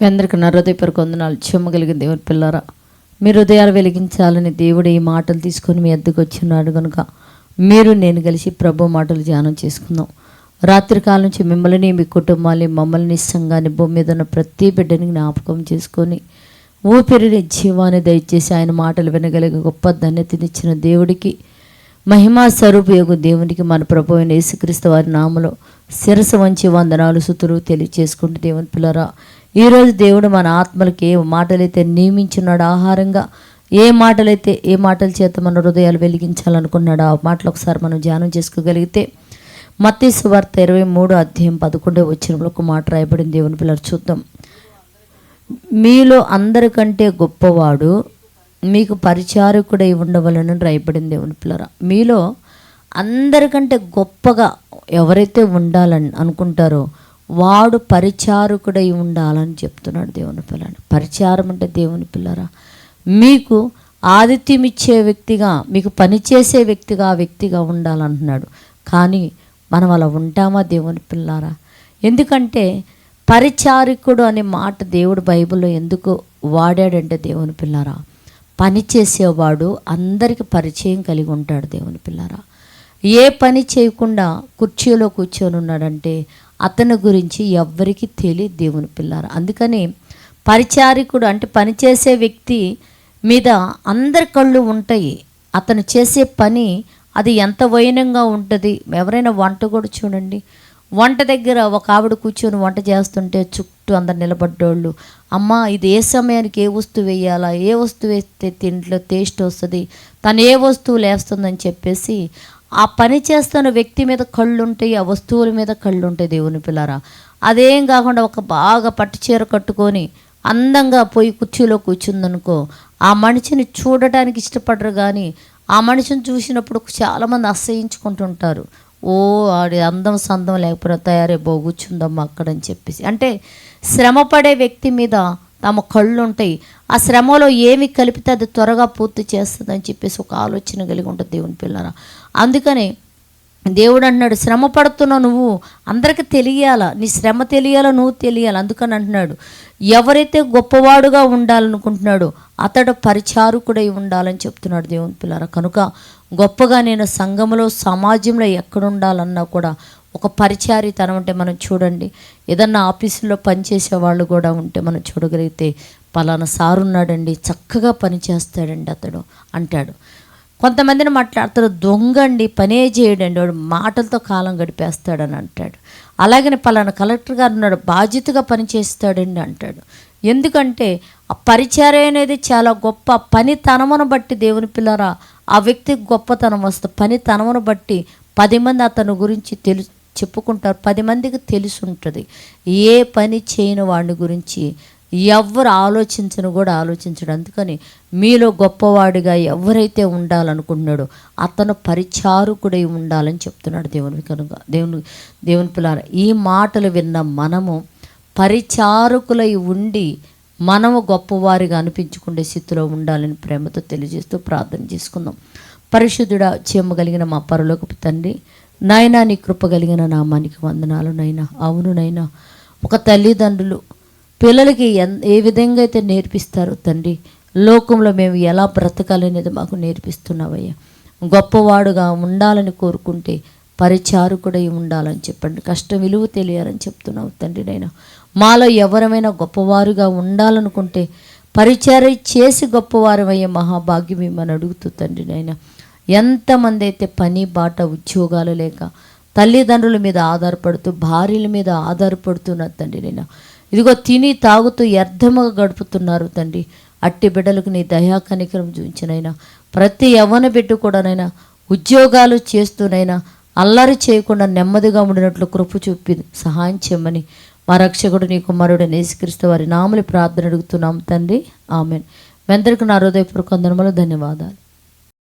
మీ అందరికీ నా హృదయపూర్వక వందనాలు. చెమ్మగలిగిన దేవుని పిల్లరా మీ హృదయాలు వెలిగించాలని దేవుడు ఈ మాటలు తీసుకొని మీ ఎద్దుకు వచ్చినాడు కనుక మీరు నేను కలిసి ప్రభు మాటలు ధ్యానం చేసుకుందాం. రాత్రికాల నుంచి మిమ్మల్ని మీ కుటుంబాన్ని మమ్మల్ని సంఘాన్ని భూమి మీద ఉన్న ప్రతి బిడ్డని జ్ఞాపకం చేసుకొని ఊపిరిని జీవాన్ని దయచేసి ఆయన మాటలు వినగలిగే గొప్ప ధన్యతనిచ్చిన దేవుడికి మహిమా స్వరూపయోగు దేవునికి మన ప్రభు అయిన యేసుక్రీస్తు వారి నామలో శిరస వంచి వందనాలు సుతులు తెలియచేసుకుంటూ దేవుని పిల్లరా ఈరోజు దేవుడు మన ఆత్మలకి ఏ మాటలైతే నియమించున్నాడు ఆహారంగా ఏ మాటలైతే ఏ మాటల చేత మన హృదయాలు వెలిగించాలనుకున్నాడో ఆ మాటలు ఒకసారి మనం ధ్యానం చేసుకోగలిగితే మత్తయి సువార్త ఇరవై మూడు అధ్యాయం పదకొండో వచ్చినప్పుడు ఒక మాట రాయబడింది. దేవుని పిల్లలు చూద్దాం. మీలో అందరికంటే గొప్పవాడు మీకు పరిచారకుడై ఉండవలని రాయబడింది దేవుని పిల్లరా. మీలో అందరికంటే గొప్పగా ఎవరైతే ఉండాలని అనుకుంటారో వాడు పరిచారకుడై ఉండాలని చెప్తున్నాడు దేవుని పిల్లని పరిచారం అంటే దేవుని పిల్లరా? మీకు ఆతిథ్యం ఇచ్చే వ్యక్తిగా మీకు పనిచేసే వ్యక్తిగా ఆ వ్యక్తిగా ఉండాలంటున్నాడు. కానీ మనం అలా ఉంటామా దేవుని పిల్లారా? ఎందుకంటే పరిచారికుడు అనే మాట దేవుడు బైబిల్లో ఎందుకు వాడాడంటే దేవుని పిల్లారా? పని చేసేవాడు అందరికి పరిచయం కలిగి ఉంటాడు దేవుని పిల్లారా. ఏ పని చేయకుండా కుర్చీలో కూర్చొని ఉన్నాడంటే అతని గురించి ఎవ్వరికి తెలియదు దేవుని పిల్లారు. అందుకని పరిచారికుడు అంటే పనిచేసే వ్యక్తి మీద అందరి కళ్ళు ఉంటాయి. అతను చేసే పని అది ఎంత వైనంగా ఉంటుంది? ఎవరైనా వంట కూడా చూడండి. వంట దగ్గర ఒక ఆవిడ కూర్చొని వంట చేస్తుంటే చుట్టూ అందరు నిలబడ్డోళ్ళు అమ్మ ఇది ఏ సమయానికి ఏ వస్తువు వేయాలా? ఏ వస్తువు వేస్తే తింట్లో టేస్ట్ వస్తుంది? తను ఏ వస్తువులు వేస్తుందని చెప్పేసి ఆ పని చేస్తున్న వ్యక్తి మీద కళ్ళు ఉంటాయి ఆ వస్తువుల మీద కళ్ళు ఉంటాయి దేవుని పిల్లరా. అదేం కాకుండా ఒక బాగా పట్టు చీర కట్టుకొని అందంగా పోయి కుర్చీలో కూర్చుందనుకో ఆ మనిషిని చూడటానికి ఇష్టపడరు కానీ ఆ మనిషిని చూసినప్పుడు చాలామంది అసహించుకుంటుంటారు. ఓ ఆడి అందం సందం లేకపోతే తయారై బాగుచ్చుందమ్మా కూర్చుందమ్మా అక్కడ అని చెప్పేసి. అంటే శ్రమపడే వ్యక్తి మీద తమ కళ్ళు ఉంటాయి. ఆ శ్రమలో ఏమి కలిపితే అది త్వరగా పూర్తి చేస్తుందని చెప్పేసి ఒక ఆలోచన కలిగి ఉంటుంది దేవుని పిల్లరా. అందుకని దేవుడు అంటున్నాడు శ్రమ పడుతున్నావు నువ్వు అందరికి తెలియాలా? నీ శ్రమ తెలియాలా? నువ్వు తెలియాలి? అందుకని అంటున్నాడు ఎవరైతే గొప్పవాడుగా ఉండాలనుకుంటున్నాడో అతడు పరిచారకుడై ఉండాలని చెప్తున్నాడు దేవుని పిల్లరా. కనుక గొప్పగా నేను సంఘంలో సమాజంలో ఎక్కడ ఉండాలన్నా కూడా ఒక పరిచారితనం అంటే మనం చూడండి. ఏదన్నా ఆఫీసులో పనిచేసే వాళ్ళు కూడా ఉంటే మనం చూడగలిగితే పలానా సారు ఉన్నాడండి చక్కగా పని చేస్తాడండి అతడు అంటాడు. కొంతమందిని మాట్లాడతారు దొంగండి పనే చేయడండి వాడు మాటలతో కాలం గడిపేస్తాడని అంటాడు. అలాగనే పలానా కలెక్టర్ గారు ఉన్నాడు బాధ్యతగా పనిచేస్తాడండి అంటాడు. ఎందుకంటే ఆ పరిచర్య అనేది చాలా గొప్ప పని తనమును బట్టి దేవుని పిల్లరా ఆ వ్యక్తికి గొప్పతనం వస్తుంది. పని తనమును బట్టి పది మంది అతని గురించి తెలు చెప్పుకుంటారు. పది మందికి తెలిసి ఉంటుంది ఏ పని చేయని వాడిని గురించి ఎవరు ఆలోచించను కూడా ఆలోచించడు. అందుకని మీలో గొప్పవాడిగా ఎవరైతే ఉండాలనుకుంటున్నాడో అతను పరిచారకుడై ఉండాలని చెప్తున్నాడు దేవుని కనుక దేవుని దేవుని పిల్లార ఈ మాటలు విన్న మనము పరిచారకులై ఉండి మనము గొప్పవారిగా అనిపించుకునే స్థితిలో ఉండాలని ప్రేమతో తెలియజేస్తూ ప్రార్థన చేసుకుందాం. పరిశుద్ధుడ చేయమగలిగిన మా పరలోకపు తండ్రి నాయనా నీ కృప కలిగిన నామానికి వందనాలు నైనా అవును నైనా ఒక తల్లిదండ్రులు పిల్లలకి ఎన్ ఏ విధంగా అయితే నేర్పిస్తారో తండ్రి లోకంలో మేము ఎలా బ్రతకాలనేది మాకు నేర్పిస్తున్నావయ్యా. గొప్పవాడుగా ఉండాలని కోరుకుంటే పరిచారకుడై ఉండాలని చెప్పండి. కష్టం విలువ తెలియాలని చెప్తున్నావు తండ్రి నైనా మాలో ఎవరమైనా గొప్పవారుగా ఉండాలనుకుంటే పరిచర్య చేసి గొప్పవారమయ్యే మహాభాగ్యం మిమ్మల్ని అడుగుతూ తండ్రి నైనా ఎంతమంది అయితే పని బాట ఉద్యోగాలు లేక తల్లిదండ్రుల మీద ఆధారపడుతూ భార్యల మీద ఆధారపడుతున్నారు తండ్రి నేను ఇదిగో తిని తాగుతూ వ్యర్థముగా గడుపుతున్నారు తండ్రి. అట్టి బిడ్డలకు నీ దయా కనికరం చూపించినైనా ప్రతి యవ్వన బిడ్డ కూడానైనా ఉద్యోగాలు చేస్తూనైనా అల్లరి చేయకుండా నెమ్మదిగా ఉండినట్లు కృప చూపి సహాయం చేయమని మా రక్షకుడు నీ కుమారుడు నేసుక్రీస్తు వారి నామలి ప్రార్థన అడుగుతున్నాం తండ్రి. ఆమెన్. వెందరికి నా హృదయపూర్వక ధన్యవాదాలు.